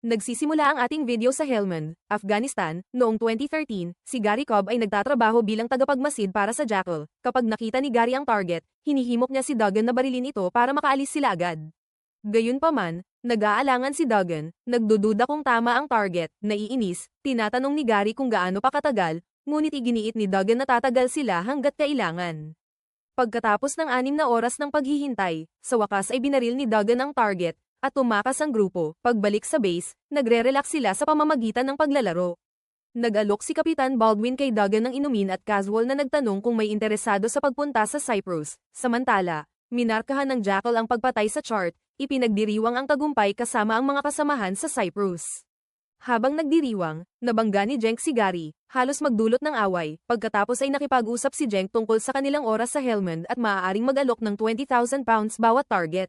Nagsisimula ang ating video sa Helmand, Afghanistan, noong 2013, si Gary Cobb ay nagtatrabaho bilang tagapagmasid para sa Jackal. Kapag nakita ni Gary ang target, hinihimok niya si Duggan na barilin ito para makaalis sila agad. Gayunpaman, nag-aalangan si Duggan, nagdududa kung tama ang target, naiinis, tinatanong ni Gary kung gaano pa katagal, ngunit iginiit ni Duggan na tatagal sila hanggat kailangan. Pagkatapos ng anim na oras ng paghihintay, sa wakas ay binaril ni Duggan ang target, at tumakas ang grupo. Pagbalik sa base, nagre-relax sila sa pamamagitan ng paglalaro. Nag-alok si Kapitan Baldwin kay Duggan ng inumin at casual na nagtanong kung may interesado sa pagpunta sa Cyprus. Samantala, minarkahan ng Jackal ang pagpatay sa chart, ipinagdiriwang ang tagumpay kasama ang mga kasamahan sa Cyprus. Habang nagdiriwang, nabangga ni Jenk si Gary, halos magdulot ng away, pagkatapos ay nakipag-usap si Jenk tungkol sa kanilang oras sa Helmand at maaaring mag-alok ng 20,000 pounds bawat target.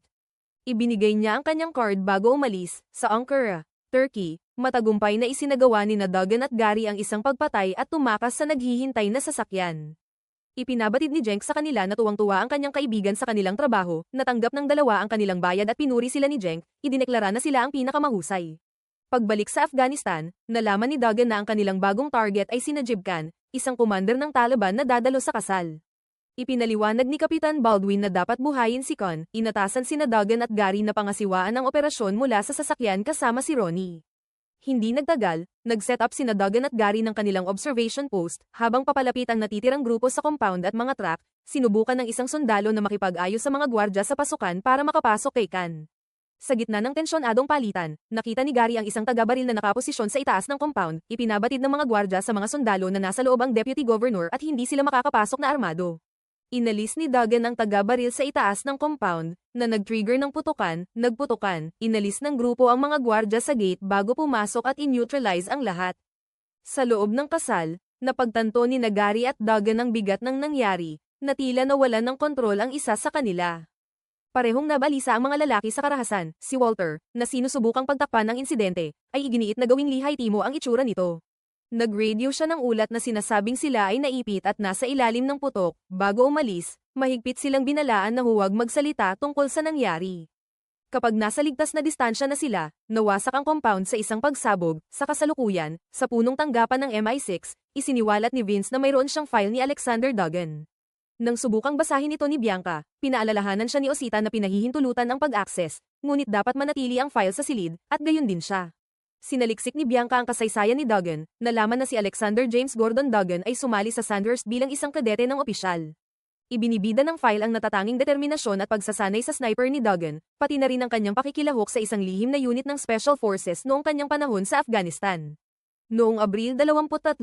Ibinigay niya ang kanyang card bago umalis, sa Ankara, Turkey, matagumpay na isinagawa ni na Duggan at Gary ang isang pagpatay at tumakas sa naghihintay na sasakyan. Ipinabatid ni Jenk sa kanila na tuwang-tuwa ang kanyang kaibigan sa kanilang trabaho, natanggap ng dalawa ang kanilang bayad at pinuri sila ni Jenk, idineklara na sila ang pinakamahusay. Pagbalik sa Afghanistan, nalaman ni Duggan na ang kanilang bagong target ay sina Jib Khan, isang commander ng Taliban na dadalo sa kasal. Ipinaliwanag ni Kapitan Baldwin na dapat buhayin si Con, inatasan sina Duggan at Gary na pangasiwaan ang operasyon mula sa sasakyan kasama si Ronnie. Hindi nagtagal, nag-set up sina Duggan at Gary ng kanilang observation post, habang papalapit ang natitirang grupo sa compound at mga truck, sinubukan ng isang sundalo na makipag-ayos sa mga gwardya sa pasukan para makapasok kay Khan. Sa gitna ng tensyonadong palitan, nakita ni Gary ang isang taga-baril na nakaposisyon sa itaas ng compound, ipinabatid ng mga gwardya sa mga sundalo na nasa loob ang deputy governor at hindi sila makakapasok na armado. Inalis ni Duggan ang taga-baril sa itaas ng compound, na nag-trigger ng putukan, nagputukan, inalis ng grupo ang mga gwardya sa gate bago pumasok at in-neutralize ang lahat. Sa loob ng kasal, napagtanto ni Nagari at Duggan ang bigat ng nangyari, na tila nawalan ng kontrol ang isa sa kanila. Parehong nabalisa ang mga lalaki sa karahasan, si Walter, na sinusubukang pagtakpan ng insidente, ay iginiit na gawing lihay timo ang itsura nito. Nag-radio siya ng ulat na sinasabing sila ay naipit at nasa ilalim ng putok. Bago umalis, mahigpit silang binalaan na huwag magsalita tungkol sa nangyari. Kapag nasa ligtas na distansya na sila, nawasak ang compound sa isang pagsabog, sa kasalukuyan, sa punong tanggapan ng MI6, isiniwalat ni Vince na mayroon siyang file ni Alexander Duggan. Nang subukang basahin ito ni Bianca, pinaalalahanan siya ni Osita na pinahihintulutan ang pag-access, ngunit dapat manatili ang file sa silid, at gayon din siya. Sinaliksik ni Bianca ang kasaysayan ni Duggan, nalaman na si Alexander James Gordon Duggan ay sumali sa Sandhurst bilang isang kadete ng opisyal. Ibinibida ng file ang natatanging determinasyon at pagsasanay sa sniper ni Duggan, pati na rin ang kanyang pakikilahok sa isang lihim na unit ng Special Forces noong kanyang panahon sa Afghanistan. Noong Abril 23,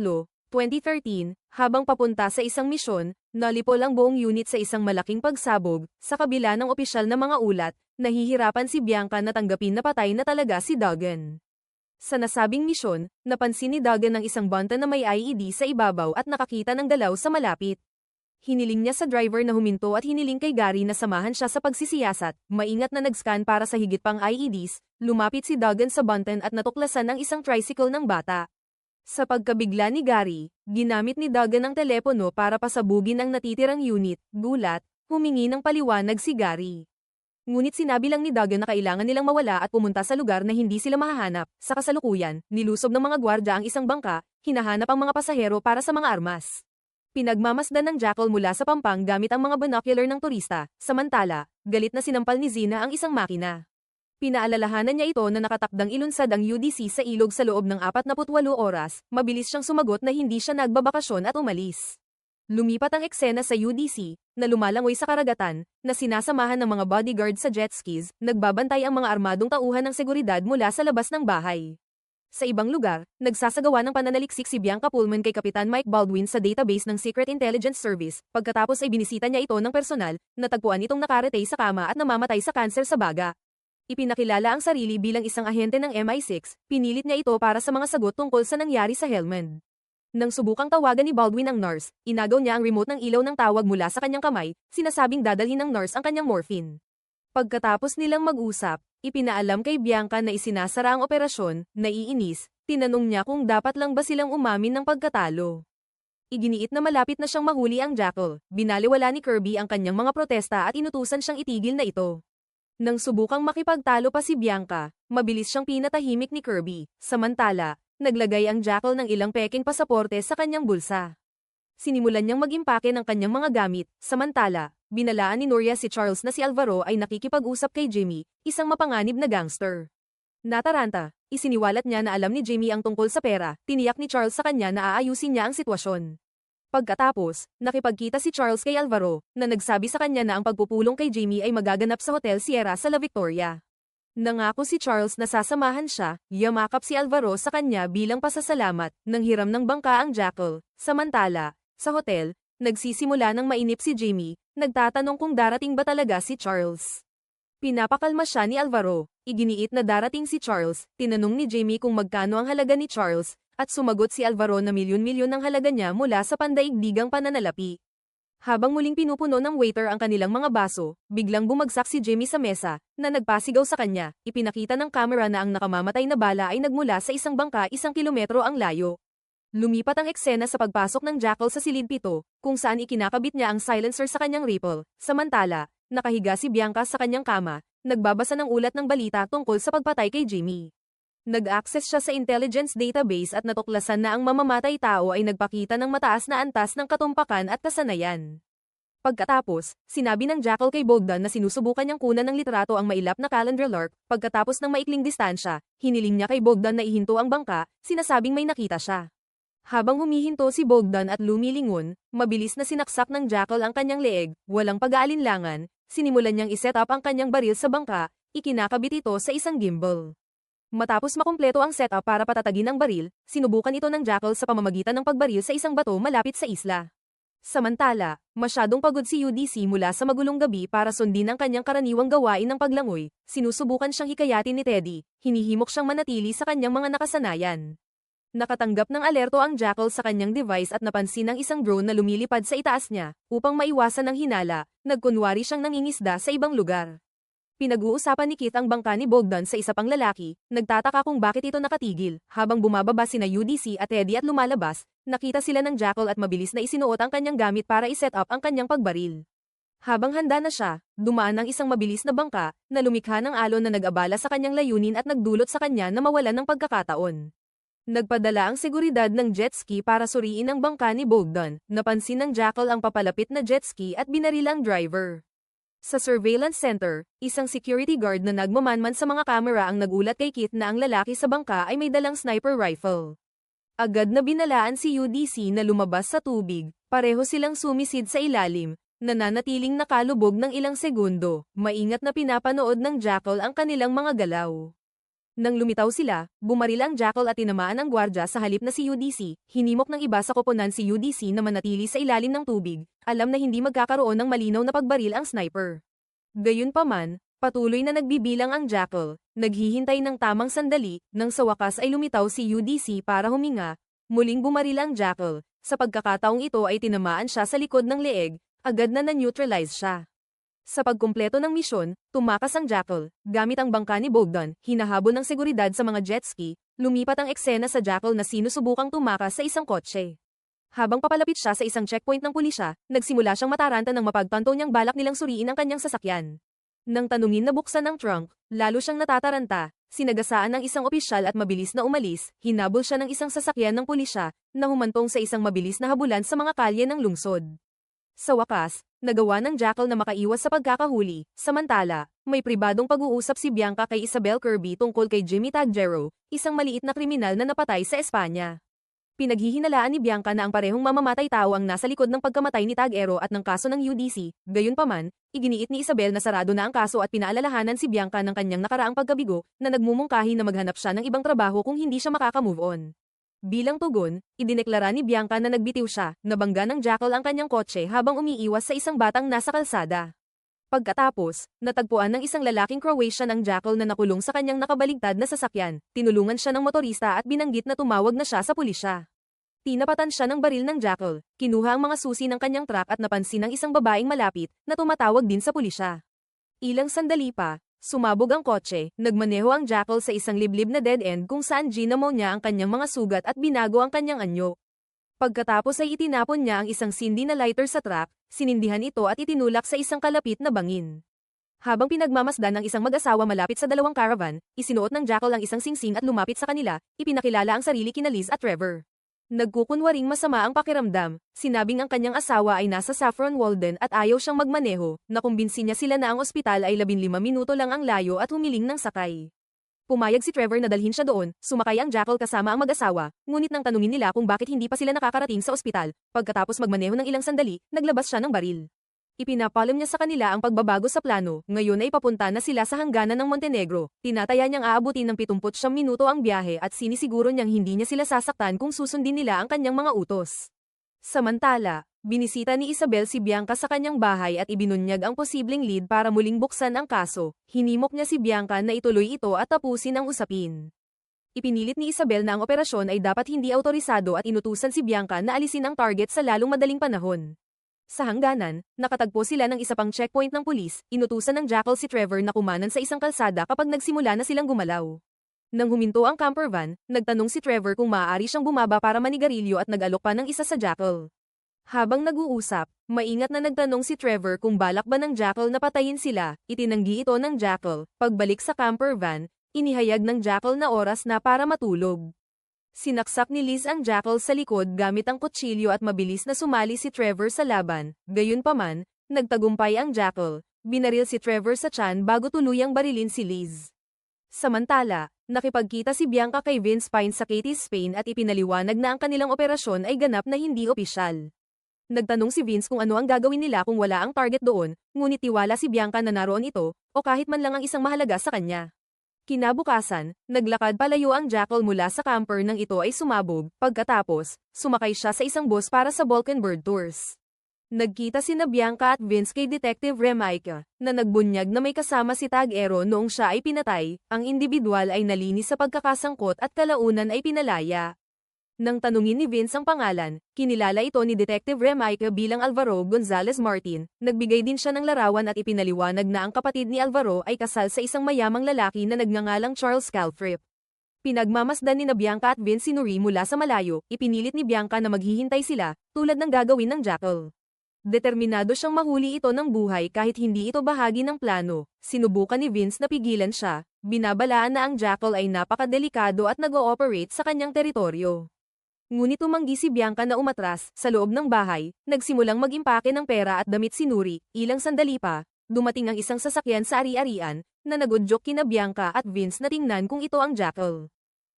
2013, habang papunta sa isang misyon, nalipol ang buong unit sa isang malaking pagsabog, sa kabila ng opisyal na mga ulat, nahihirapan si Bianca na tanggapin na patay na talaga si Duggan. Sa nasabing misyon, napansin ni Duggan ng isang banta na may IED sa ibabaw at nakakita ng galaw sa malapit. Hiniling niya sa driver na huminto at hiniling kay Gary na samahan siya sa pagsisiyasat, maingat na nag-scan para sa higit pang IEDs, lumapit si Duggan sa bunten at natuklasan ang isang tricycle ng bata. Sa pagkabigla ni Gary, ginamit ni Duggan ang telepono para pasabugin ang natitirang unit, gulat, humingi ng paliwanag si Gary. Ngunit sinabi lang ni Duggan na kailangan nilang mawala at pumunta sa lugar na hindi sila mahahanap. Sa kasalukuyan, nilusob ng mga gwardya ang isang bangka, hinahanap ang mga pasahero para sa mga armas. Pinagmamasdan ng Jackal mula sa pampang gamit ang mga binocular ng turista, samantala, galit na sinampal ni Zina ang isang makina. Pinaalalahanan niya ito na nakatakdang ilunsad ang UDC sa ilog sa loob ng 48 oras, mabilis siyang sumagot na hindi siya nagbabakasyon at umalis. Lumipat ang eksena sa UDC, na lumalangoy sa karagatan, na sinasamahan ng mga bodyguard sa jet skis, nagbabantay ang mga armadong tauhan ng seguridad mula sa labas ng bahay. Sa ibang lugar, nagsasagawa ng pananaliksik si Bianca Pullman kay Kapitan Mike Baldwin sa database ng Secret Intelligence Service, pagkatapos ay binisita niya ito ng personal, natagpuan itong nakaretay sa kama at namamatay sa kanser sa baga. Ipinakilala ang sarili bilang isang ahente ng MI6, pinilit niya ito para sa mga sagot tungkol sa nangyari sa Helmand. Nang subukang tawagan ni Baldwin ang nurse, inagaw niya ang remote ng ilaw ng tawag mula sa kanyang kamay, sinasabing dadalhin ng nurse ang kanyang morphine. Pagkatapos nilang mag-usap, ipinaalam kay Bianca na isinasara ang operasyon, naiinis, tinanong niya kung dapat lang ba silang umamin ng pagkatalo. Iginiit na malapit na siyang mahuli ang Jackal, binaliwala ni Kirby ang kanyang mga protesta at inutusan siyang itigil na ito. Nang subukang makipagtalo pa si Bianca, mabilis siyang pinatahimik ni Kirby. Samantala, naglagay ang Jackal ng ilang peking pasaporte sa kanyang bulsa. Sinimulan niyang mag-impake ng kanyang mga gamit, samantala, binalaan ni Noria si Charles na si Alvaro ay nakikipag-usap kay Jimmy, isang mapanganib na gangster. Nataranta, isiniwalat niya na alam ni Jimmy ang tungkol sa pera, tiniyak ni Charles sa kanya na aayusin niya ang sitwasyon. Pagkatapos, nakipagkita si Charles kay Alvaro, na nagsabi sa kanya na ang pagpupulong kay Jimmy ay magaganap sa Hotel Sierra sa La Victoria. Nangako si Charles na sasamahan siya, yamakap si Alvaro sa kanya bilang pasasalamat, nang hiram ng bangka ang Jackal. Samantala, sa hotel, nagsisimula ng mainip si Jimmy, nagtatanong kung darating ba talaga si Charles. Pinapakalma siya ni Alvaro, iginiit na darating si Charles, tinanong ni Jimmy kung magkano ang halaga ni Charles, at sumagot si Alvaro na milyon-milyon ang halaga niya mula sa pandaigdigang pananalapi. Habang muling pinupuno ng waiter ang kanilang mga baso, biglang bumagsak si Jimmy sa mesa, na nagpasigaw sa kanya, ipinakita ng kamera na ang nakamamatay na bala ay nagmula sa isang bangka isang kilometro ang layo. Lumipat ang eksena sa pagpasok ng Jackal sa silid pito, kung saan ikinakabit niya ang silencer sa kanyang rifle. Samantala, nakahiga si Bianca sa kanyang kama, nagbabasa ng ulat ng balita tungkol sa pagpatay kay Jimmy. Nag-access siya sa intelligence database at natuklasan na ang mamamatay tao ay nagpakita ng mataas na antas ng katumpakan at kasanayan. Pagkatapos, sinabi ng Jackal kay Bogdan na sinusubukan niyang kunan ng litrato ang mailap na calendar lark, pagkatapos ng maikling distansya, hiniling niya kay Bogdan na ihinto ang bangka, sinasabing may nakita siya. Habang humihinto si Bogdan at lumilingon, mabilis na sinaksak ng Jackal ang kanyang leeg, walang pag-aalinlangan, sinimulan niyang iset up ang kanyang baril sa bangka, ikinakabit ito sa isang gimbal. Matapos makumpleto ang setup para patatagin ang baril, sinubukan ito ng Jackal sa pamamagitan ng pagbaril sa isang bato malapit sa isla. Samantala, masyadong pagod si UDC mula sa magulong gabi para sundin ang kanyang karaniwang gawain ng paglangoy, sinusubukan siyang hikayatin ni Teddy, hinihimok siyang manatili sa kanyang mga nakasanayan. Nakatanggap ng alerto ang Jackal sa kanyang device at napansin ang isang drone na lumilipad sa itaas niya, upang maiwasan ng hinala, nagkunwari siyang nangingisda sa ibang lugar. Pinag-uusapan ni Keith ang bangka ni Bogdan sa isa pang lalaki, nagtataka kung bakit ito nakatigil, habang bumababa sina UDC at Eddie at lumalabas, nakita sila ng Jackal at mabilis na isinuot ang kanyang gamit para iset up ang kanyang pagbaril. Habang handa na siya, dumaan ang isang mabilis na bangka, na lumikha ng alon na nag-abala sa kanyang layunin at nagdulot sa kanya na mawalan ng pagkakataon. Nagpadala ang seguridad ng jet ski para suriin ang bangka ni Bogdan. Napansin ng Jackal ang papalapit na jet ski at binaril ang driver. Sa surveillance center, isang security guard na nagmamanman sa mga kamera ang nagulat kay Kit na ang lalaki sa bangka ay may dalang sniper rifle. Agad na binalaan si UDC na lumabas sa tubig, pareho silang sumisid sa ilalim, nananatiling nakalubog ng ilang segundo, maingat na pinapanood ng Jackal ang kanilang mga galaw. Nang lumitaw sila, bumaril ang Jackal at tinamaan ang gwardya sa halip na si UDC, hinimok ng iba sa koponan si UDC na manatili sa ilalim ng tubig, alam na hindi magkakaroon ng malinaw na pagbaril ang sniper. Gayunpaman, patuloy na nagbibilang ang Jackal, naghihintay ng tamang sandali, nang sa wakas ay lumitaw si UDC para huminga, muling bumaril ang Jackal, sa pagkakataong ito ay tinamaan siya sa likod ng leeg, agad na na-neutralize siya. Sa pagkumpleto ng misyon, tumakas ang Jackal, gamit ang bangka ni Bogdan, hinahabol ng seguridad sa mga jet ski, lumipat ang eksena sa Jackal na sinusubukang tumakas sa isang kotse. Habang papalapit siya sa isang checkpoint ng pulisya, nagsimula siyang mataranta ng mapagtanto niyang balak nilang suriin ang kanyang sasakyan. Nang tanungin na buksan ng trunk, lalo siyang natataranta, sinagasaan ng isang opisyal at mabilis na umalis, hinabol siya ng isang sasakyan ng pulisya, na humantong sa isang mabilis na habulan sa mga kalye ng lungsod. Sa wakas, nagawa ng Jackal na makaiwas sa pagkakahuli. Samantala, may pribadong pag-uusap si Bianca kay Isabel Kirby tungkol kay Jimmy Taggero, isang maliit na kriminal na napatay sa Espanya. Pinaghihinalaan ni Bianca na ang parehong mamamatay tao ang nasa likod ng pagkamatay ni Taggero at ng kaso ng UDC, gayunpaman, iginiit ni Isabel na sarado na ang kaso at pinaalalahanan si Bianca ng kanyang nakaraang pagkabigo na nagmumungkahi na maghanap siya ng ibang trabaho kung hindi siya makaka-move on. Bilang tugon, idineklara ni Bianca na nagbitiw siya, nabangga ng Jackal ang kanyang kotse habang umiiwas sa isang batang nasa kalsada. Pagkatapos, natagpuan ng isang lalaking Croatian ang Jackal na nakulong sa kanyang nakabaligtad na sasakyan, tinulungan siya ng motorista at binanggit na tumawag na siya sa pulisya. Tinapatan siya ng baril ng Jackal, kinuha ang mga susi ng kanyang truck at napansin ng isang babaeng malapit na tumatawag din sa pulisya. Ilang sandali pa, Sumabog ang kotse, nagmaneho ang Jackal sa isang liblib na dead end kung saan ginamo niya ang kanyang mga sugat at binago ang kanyang anyo. Pagkatapos ay itinapon niya ang isang sindi na lighter sa truck, sinindihan ito at itinulak sa isang kalapit na bangin. Habang pinagmamasdan ng isang mag-asawa malapit sa dalawang caravan, isinuot ng Jackal ang isang singsing at lumapit sa kanila, ipinakilala ang sarili kina Liz at Trevor. Nagkukunwaring masama ang pakiramdam, sinabing ang kanyang asawa ay nasa Saffron Walden at ayaw siyang magmaneho, nakumbinsi niya sila na ang ospital ay 15 minuto lang ang layo at humiling ng sakay. Pumayag si Trevor na dalhin siya doon, sumakay ang Jackal kasama ang mag-asawa, ngunit nang tanungin nila kung bakit hindi pa sila nakakarating sa ospital, pagkatapos magmaneho ng ilang sandali, naglabas siya ng baril. Ipinapalam niya sa kanila ang pagbabago sa plano, ngayon ay papunta na sila sa hangganan ng Montenegro, tinataya niyang aabutin ng 79 minuto ang biyahe at sinisiguro niyang hindi niya sila sasaktan kung susundin nila ang kanyang mga utos. Samantala, binisita ni Isabel si Bianca sa kanyang bahay at ibinunyag ang posibleng lead para muling buksan ang kaso, hinimok niya si Bianca na ituloy ito at tapusin ang usapin. Ipinilit ni Isabel na ang operasyon ay dapat hindi autorisado at inutusan si Bianca na alisin ang target sa lalong madaling panahon. Sa hangganan, nakatagpo sila ng isa pang checkpoint ng pulis, inutusan ng Jackal si Trevor na kumanan sa isang kalsada kapag nagsimula na silang gumalaw. Nang huminto ang camper van, nagtanong si Trevor kung maaari siyang bumaba para manigarilyo at nag-alok pa ng isa sa Jackal. Habang nag-uusap, maingat na nagtanong si Trevor kung balak ba ng Jackal na patayin sila, itinanggi ito ng Jackal, pagbalik sa camper van, inihayag ng Jackal na oras na para matulog. Sinaksak ni Liz ang jackal sa likod gamit ang kutsilyo at mabilis na sumali si Trevor sa laban, gayunpaman, nagtagumpay ang jackal, binaril si Trevor sa tiyan bago tuluyang barilin si Liz. Samantala, nakipagkita si Bianca kay Vince Pine sa Katie's Spain at ipinaliwanag na ang kanilang operasyon ay ganap na hindi opisyal. Nagtanong si Vince kung ano ang gagawin nila kung wala ang target doon, ngunit tiwala si Bianca na naroon ito, o kahit man lang ang isang mahalaga sa kanya. Kinabukasan, naglakad palayo ang Jackal mula sa camper nang ito ay sumabog, pagkatapos, sumakay siya sa isang bus para sa Balkan Bird Tours. Nagkita si Bianca at Vince kay Detective Remaika, na nagbunyag na may kasama si Tag-Ero noong siya ay pinatay, ang individual ay nalinis sa pagkakasangkot at kalaunan ay pinalaya. Nang tanungin ni Vince ang pangalan, kinilala ito ni Detective Remaika bilang Alvaro Gonzalez Martin, nagbigay din siya ng larawan at ipinaliwanag na ang kapatid ni Alvaro ay kasal sa isang mayamang lalaki na nagngangalang Charles Calfrip. Pinagmamasdan ni na Bianca at Vince si Nuri mula sa malayo, ipinilit ni Bianca na maghihintay sila, tulad ng gagawin ng Jackal. Determinado siyang mahuli ito ng buhay kahit hindi ito bahagi ng plano, sinubukan ni Vince na pigilan siya, binabalaan na ang Jackal ay napakadelikado at nag-ooperate sa kanyang teritoryo. Ngunit tumanggi si Bianca na umatras, sa loob ng bahay, nagsimulang mag-impake ng pera at damit si Nuri, ilang sandali pa, dumating ang isang sasakyan sa ari-arian, na nagudyok kina Bianca at Vince na tingnan kung ito ang Jackal.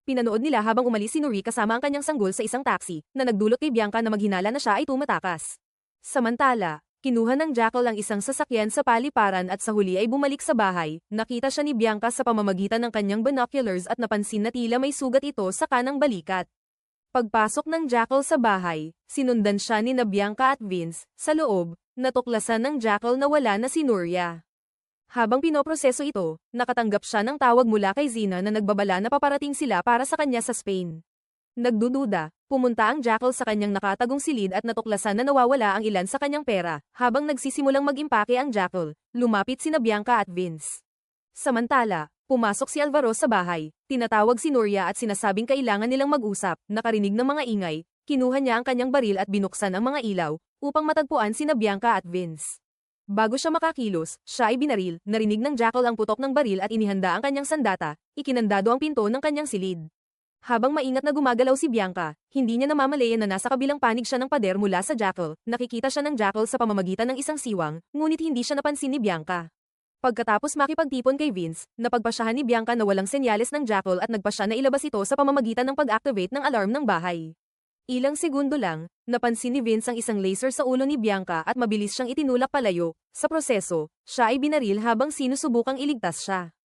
Pinanood nila habang umalis si Nuri kasama ang kanyang sanggol sa isang taxi, na nagdulot kay Bianca na maghinala na siya ay tumatakas. Samantala, kinuha ng Jackal ang isang sasakyan sa paliparan at sa huli ay bumalik sa bahay, nakita siya ni Bianca sa pamamagitan ng kanyang binoculars at napansin na tila may sugat ito sa kanang balikat. Pagpasok ng Jackal sa bahay, sinundan siya ni na Bianca at Vince, sa loob, natuklasan ng Jackal na wala na si Nuria. Habang pinoproseso ito, nakatanggap siya ng tawag mula kay Zina na nagbabala na paparating sila para sa kanya sa Spain. Nagdududa, pumunta ang Jackal sa kanyang nakatagong silid at natuklasan na nawawala ang ilan sa kanyang pera, habang nagsisimulang mag-impake ang Jackal, lumapit sina Bianca at Vince. Samantala, Pumasok si Alvaro sa bahay, tinatawag si Nuria at sinasabing kailangan nilang mag-usap, nakarinig ng mga ingay, kinuha niya ang kanyang baril at binuksan ang mga ilaw, upang matagpuan si Bianca at Vince. Bago siya makakilos, siya ay binaril, narinig ng Jackal ang putok ng baril at inihanda ang kanyang sandata, ikinandado ang pinto ng kanyang silid. Habang maingat na gumagalaw si Bianca, hindi niya namamalayan na nasa kabilang panig siya ng pader mula sa Jackal, nakikita siya ng Jackal sa pamamagitan ng isang siwang, ngunit hindi siya napansin ni Bianca. Pagkatapos makipagtipon kay Vince, napagpasyahan ni Bianca na walang senyales ng Jackal at nagpasya na ilabas ito sa pamamagitan ng pag-activate ng alarm ng bahay. Ilang segundo lang, napansin ni Vince ang isang laser sa ulo ni Bianca at mabilis siyang itinulak palayo. Sa proseso, siya ay binaril habang sinusubukang iligtas siya.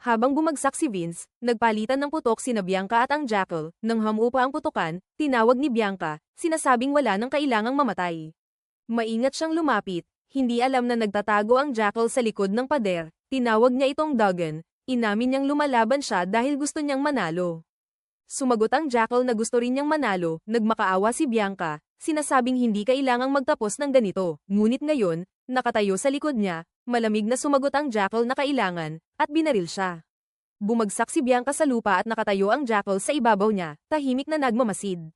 Habang bumagsak si Vince, nagpalitan ng putok sina Bianca at ang Jackal, nang hamupa ang putokan, tinawag ni Bianca, sinasabing wala nang kailangang mamatay. Maingat siyang lumapit, hindi alam na nagtatago ang jackal sa likod ng pader, tinawag niya itong Duggan, inamin niyang lumalaban siya dahil gusto niyang manalo. Sumagot ang jackal na gusto rin niyang manalo, nagmakaawa si Bianca, sinasabing hindi kailangang magtapos ng ganito, ngunit ngayon, nakatayo sa likod niya, malamig na sumagot ang jackal na kailangan, at binaril siya. Bumagsak si Bianca sa lupa at nakatayo ang jackal sa ibabaw niya, tahimik na nagmamasid.